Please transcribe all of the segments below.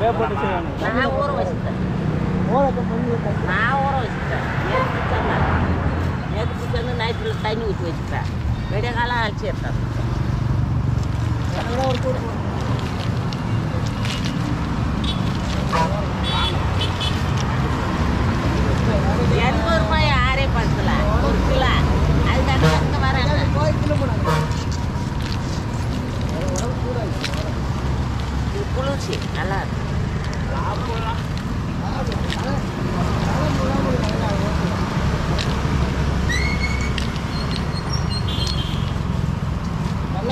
வேப்பட்டு செய்வாங்க நான் ஊற வச்சுட்டேன். பண்ணி கட்டி நான் ஊற வச்சுட்டேன். நேற்று சொன்னு நைட்டில் தண்ணி ஊற்றி வச்சுட்டேன் விடிய காலம் அழைச்சி எடுத்தேன். ஒரு போடு. எண்பது ரூபாய் ஆறே பத்தில் ஒரு கிலோ அதுக்காக அங்கே வரேன் கோயில் கிலோ போடாங்க இது குளிர்ச்சி நல்லா இருக்கு நல்ல பண்ணி வாங்கிக்கலாம் ஆ வெளியில் குடிச்சிட்டேன் ஆயா எனக்கு ஒரு கூடு போடு தண்ணி வாங்கியா எவ்வளோ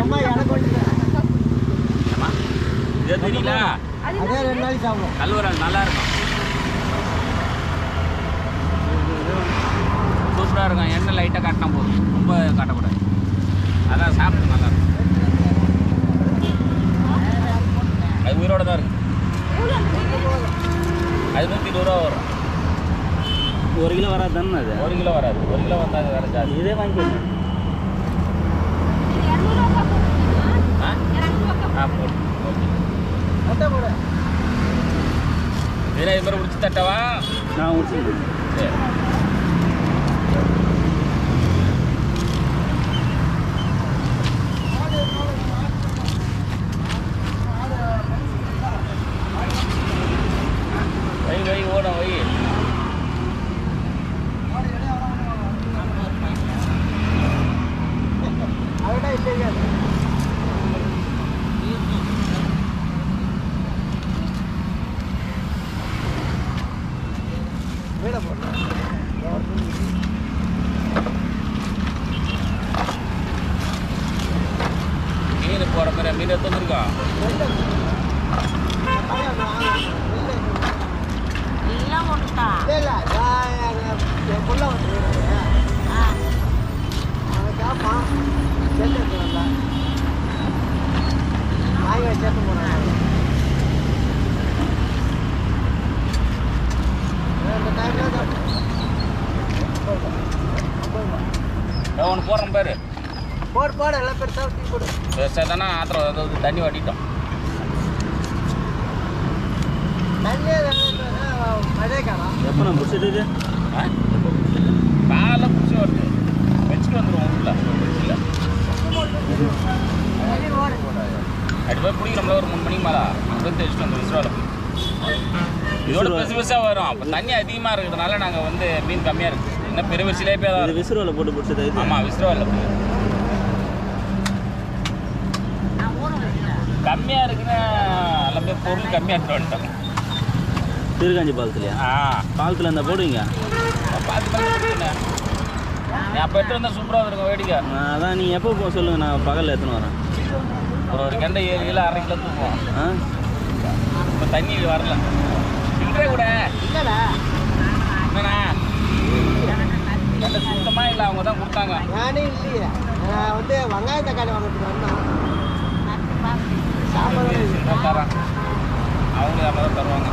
அம்மா எனக்கு ஒன்று இது தெரியல அதே ரெண்டு நாளைக்கு சாப்பிடும் கல்வரால் நல்லா இருக்கும். சூப்பராக இருக்கும். எண்ணெய் லைட்டாக காட்டினா போதும். ரொம்ப காட்டக்கூடாது. அதான் சாப்பிட்டு நல்லா இருக்கும். அது உயிரோட தான் இருக்கு. அது நூற்றி இருபது ரூபா வரும். ஒரு கிலோ வராது தானே அது? ஒரு கிலோ வராது. ஒரு கிலோ வந்தால் அது வேறு ஜாதி. இதே வாங்கிக்கோங்க ஆ? ஆ முட்டை போடு இதில் இது மாதிரி முடிச்சு தட்டவா? நான் முடிச்சுக்கிறேன் சரி. வை வை ஓடும் வை அதுதான் இல்லையா வீட போடு மீன் போகிற மாதிரி மீன் எடுத்து வந்துருக்கா எல்லாம் ஒன்று தான் இல்ல என் புள்ள வந்து அவன் கேட்பான் சேர்த்து வந்தா வாங்கி சேர்த்து போனான் ஒன்று போடுறேன் பாரு. போடு போடு எல்லாம் பெருசாக டீ போடு. பெருசாக தானே ஆத்திரம் தண்ணி வட்டிட்டோம் தண்ணி மழை காலம் எப்போ நான் ஆ? காலை வருது வச்சுட்டு வந்துடுவோம் உள்ள இல்லை? போய் பிடிக்கிறோம்ல ஒரு மூணு மணிக்கு மேலே அப்படியே தேய்ச்சிட்டு வந்து விசிறாவில் போய் இதோட பெருசு பெருசாக வரும். அப்போ தண்ணி அதிகமாக இருக்கிறதுனால நாங்கள் வந்து மீன் கம்மியாக இருக்குது இன்னும் பெரிய வரிசையிலே போய் தான் விசிறுவில் போட்டு பிடிச்சது ஆமாம் விசிறாவில் போய் கம்மியாக இருக்குன்னு எல்லாம் பொருள் கம்மியாக எடுத்துட்டு வந்துட்டோம். திருக்காஞ்சி பாலத்துலையா ஆ. பாலத்தில் இருந்தால் போடுவீங்க? அப்போ எடுத்து வந்தால் சூப்பராக இருக்கும் வேடிக்கை. நான் அதான் நீங்கள் எப்போ போக சொல்லுங்கள் நான் பகலில் எடுத்துன்னு வரேன். ஒரு ஒரு கெண்டை ஏழு கிலோ அரை கிலோ தூக்குவோம். ஆ? இப்போ தண்ணி வரல. சில்லறை கூட. இல்லைடா. என்னண்ணா? கெண்டை சுத்தமாக இல்லை அவங்க தான் கொடுத்தாங்க. நானே இல்லையே. நான் வந்து வெங்காய தக்காளி வாங்கிட்டு வந்தோம் சரி, சாப்பாடு தரேன். அவங்களுக்கு ஐம்பது ரூபா தருவாங்க.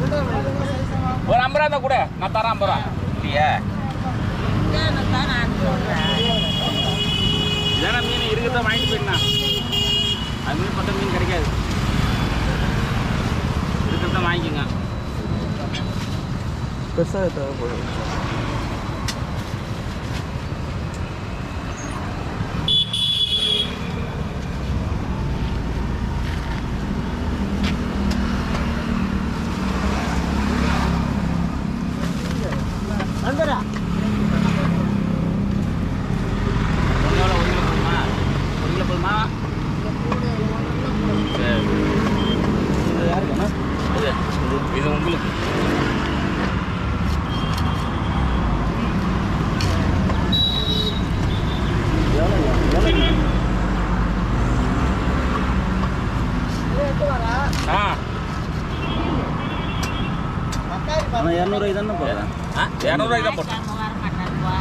ஒரு ஐம்பது ரூபா தான் கூட நான் தரேன் ஐம்பது ரூபா. இல்லையா? இல்லைன்னா மீன் இருக்கிறத வாங்கிட்டு போயிடலாம் அது மீன் பட்ட மீன் கிடைக்காது. இருக்கிறத வாங்கிக்கோங்க. பெருசாக தேவைப்படும் வந்துடா ஒன்று எவ்வளோ ஒரு கிலோ போதுமா ஒரு கிலோ போதுமா சரி இது யாருக்குண்ணா இது இது உங்களுக்கு எவ்வளோ எவ்வளோ எடுத்து வரா ஆ தக்காளி ஆனால் இரநூறுவாய்க்கு தானே போடுறேன் ஆ இரநூறுவாய்க்கு தான் போட்டேன் வர மாட்டாருப்பா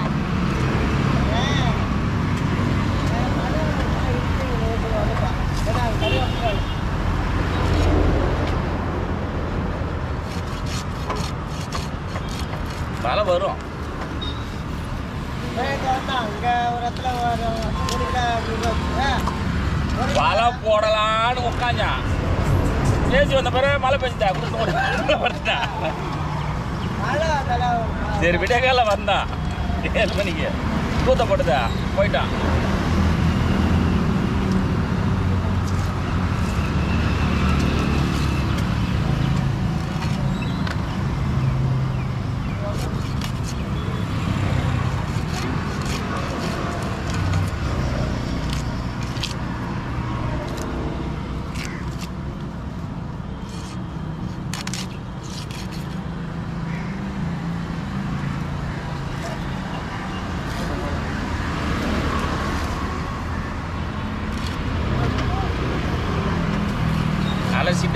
மழை வரும் அங்க ஒரு இடத்துல ஒரு ஒரு கிலோ நூறுரூவா வச்சுருங்க. ஒரு வலை போடலான்னு உட்காஞ்சான் பேசி வந்த பிறகு மழை பெஞ்சுட்டா? கொடுத்து வந்துட்டா மழை அதெல்லாம் சரி விடியகால வந்தான். ஏழு மணிக்கு. தூத்த போட்டுதா? போயிட்டான்.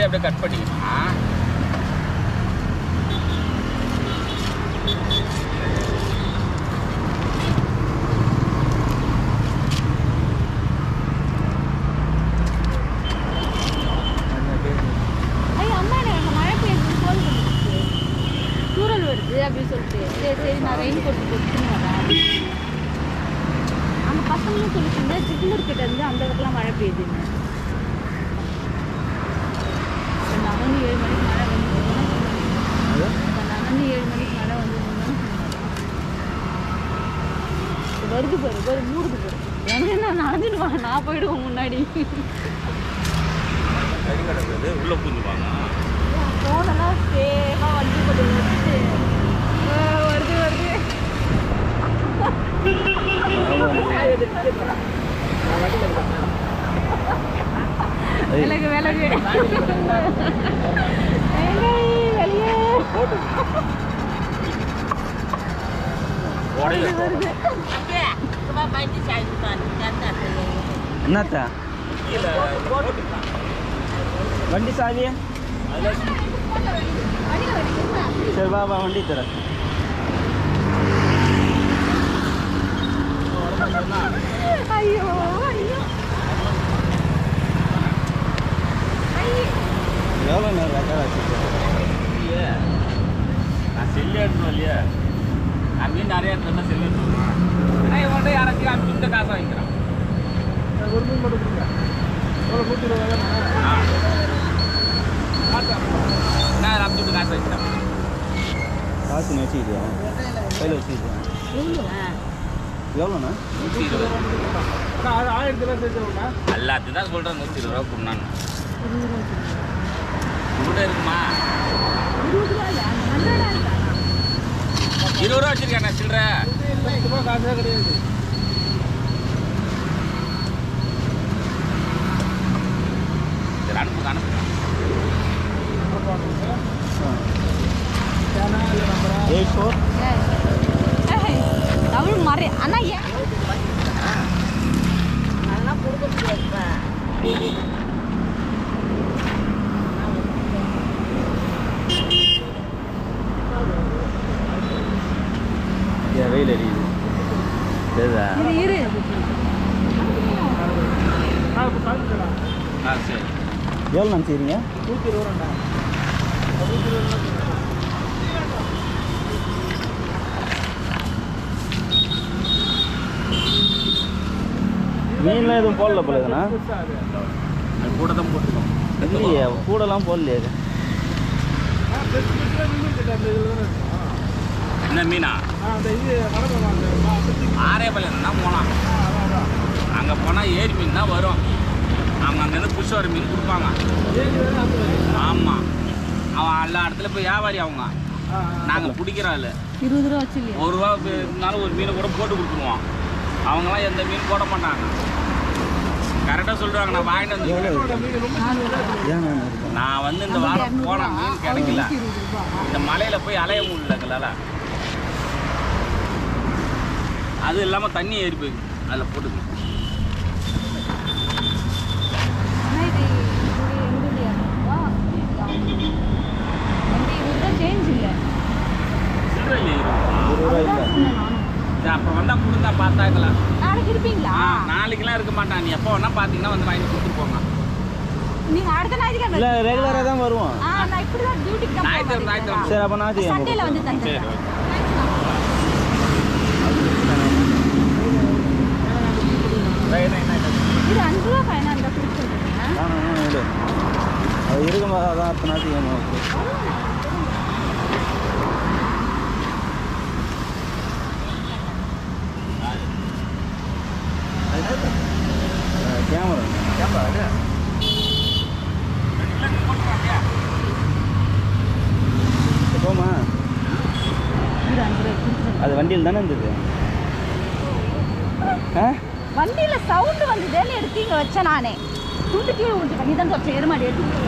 ஃபோன் அப்படியே கட் வருது அப்படின்னு சொல்லிட்டு. சரி சரி நான் ரெயின் கோட் போட்டுன்னு வரேன். அந்த பசங்களும் சொல்லிச்சுங்க சிக்னூர் கிட்ட இருந்து அந்த இடத்துல மழை பெய்யுதுன்னு. நானும் ஏழு மணிக்கு மழை வந்து நானும் ஏழு மணிக்கு மழை வந்து வருது பாரு பாரு மூடுது பாரு எனக்கு என்ன நடந்துட்டு வா நான் போயிடுவேன் முன்னாடி உள்ள பூந்துப்பாங்க ஃபோனெல்லாம் சேஃபாக வச்சுட்டு ஆ, வருது வருது விலகு விலகு ஏங்க, வெளியே உடையில வருது அப்படியே சும்மா பைத்தி சாய்ந்துட்டான் என்னத்தா? வண்டி சாவி. சரி வா வண்டி தர. ஐயோ. எவ்வளோ நேரம் ரெக்கார்ட் வச்சுருக்கேன் இல்லையே. நான் செல்லு எடுத்துன்னு இல்லையா. மீன் நிறைய எடுத்துனா செல்லு எடுத்துருவேன் ஆனால் இவன்கிட்ட யாராச்சும் அனுப்பிச்சு இந்த காசை வாங்கிக்கிறான். ஒரு மீன் மட்டும் கொடுங்க. ஒரு நூற்றி இருபது ரூபா ஆ. நான் அனுப்பிச்சு காசு வாங்கிக்கிறேன். காசு வச்சுக்கிட்டியா? கையில் வச்சுக்கிட்டியா? எவ்வளோண்ணா? நூற்றி இருபது. ஆயிரத்தி ரூபா விட்டா எல்லாத்தையும் தான் சொல்கிறேன் நூற்றி இருபது ரூபா கொடுனான்னு. உங்கள்கிட்ட இருக்குமா? இருபது ரூபா வச்சிருக்கேன் சில்லற. காசே கிடையாது எவ்வளோ நினச்சிக்கிறீங்க நூற்றி இருபது மீன்லாம் எதுவும் போடல போல அது கூட தான் போட்டுக்கோம். இல்லையே கூடலாம் போடலையே. என்ன மீனா? அந்த இது வடக்கு ஆரேபாளையம் தான்? போனான் அங்கே போனால் ஏரி மீன் தான் வரும். அவங்க அங்கேருந்து புஷ் வர மீன் கொடுப்பாங்க. ஆமாம் அவன் எல்லா இடத்துல போய் வியாபாரி அவங்க. நாங்கள் பிடிக்கிற ஆள் இருபது ரூபா வச்சு ஒரு ரூபா இருந்தாலும் ஒரு மீனை கூட போட்டு கொடுத்துருவோம். அவங்களாம் எந்த மீன் போட மாட்டாங்க. கரெக்டாக சொல்லுவாங்க நான் வாங்கிட்டு வந்து நான் வந்து இந்த வாரம் போன மீன் கிடைக்கல. இந்த மலையில போய் அலைய முடியல எங்களால். அது இல்லாமல் தண்ணி ஏறி போயிருக்கு அதில் போட்டுக்கணும். சேஞ்ச் இல்லை. அப்போ வந்தால் கொடுங்க பார்த்தாக்கலாம் நாளைக்கு இருப்பீங்களா? நாளைக்குலாம் இருக்க மாட்டான். நீ எப்போ வேணா பார்த்தீங்கன்னா வந்து வாங்கி கொடுத்து போங்க. நீங்க அடுத்த ஞாயிற்றுக்கிழமை இல்ல தான் வருவோம். நான் இப்படி சரி அப்ப வந்து தந்துறேன் இது அஞ்சு ரூபா அஞ்சு ரூபாய் அது வண்டியில் தானே இருந்தது? வண்டியில சவுண்டு வந்ததேன்னு எடுத்து இங்க வச்சேன் நானே. துண்டு கீழே விட்டு நீ தான் கொஞ்சம் எருமாடி எடுத்து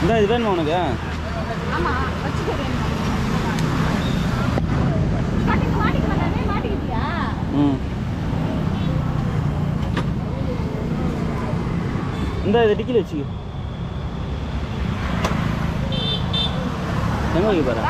இந்த இது வேணுமா உனக்கு? ஆமா வச்சுக்கிறேன் மாட்டிக்க இந்த இது டிக்கில் வச்சுக்க. எங்கே வைக்க போகிற